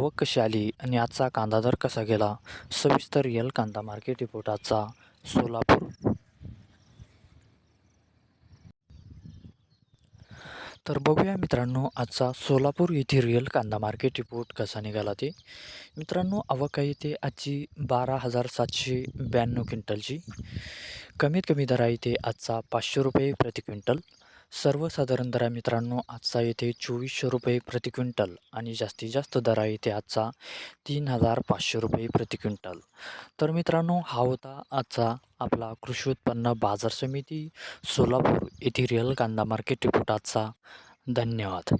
आवक कशी आली आणि आजचा कांदा दर कसा गेला? सविस्तर रिअल कांदा मार्केट रिपोर्ट आजचा सोलापूर. तर बघूया मित्रांनो आजचा सोलापूर येथे रिअल कांदा मार्केट रिपोर्ट कसा निघाला ते. मित्रांनो आवक आहे ते आजची बारा हजार सातशे ब्याण्णव क्विंटलची. कमीत कमी दर आहे ते आजचा पाचशे रुपये प्रति क्विंटल. सर्वसाधारण दरा मित्रांनो आजचा येथे चोवीसशे रुपये प्रति क्विंटल आणि जास्तीत जास्त दर आहे आजचा तीन हजार पाचशे रुपये प्रति क्विंटल. तर मित्रांनो हा होता आजचा आपला कृषी उत्पन्न बाजार समिती सोलापूर येथे रिअल कांदा मार्केट रिपोर्ट आजचा. धन्यवाद.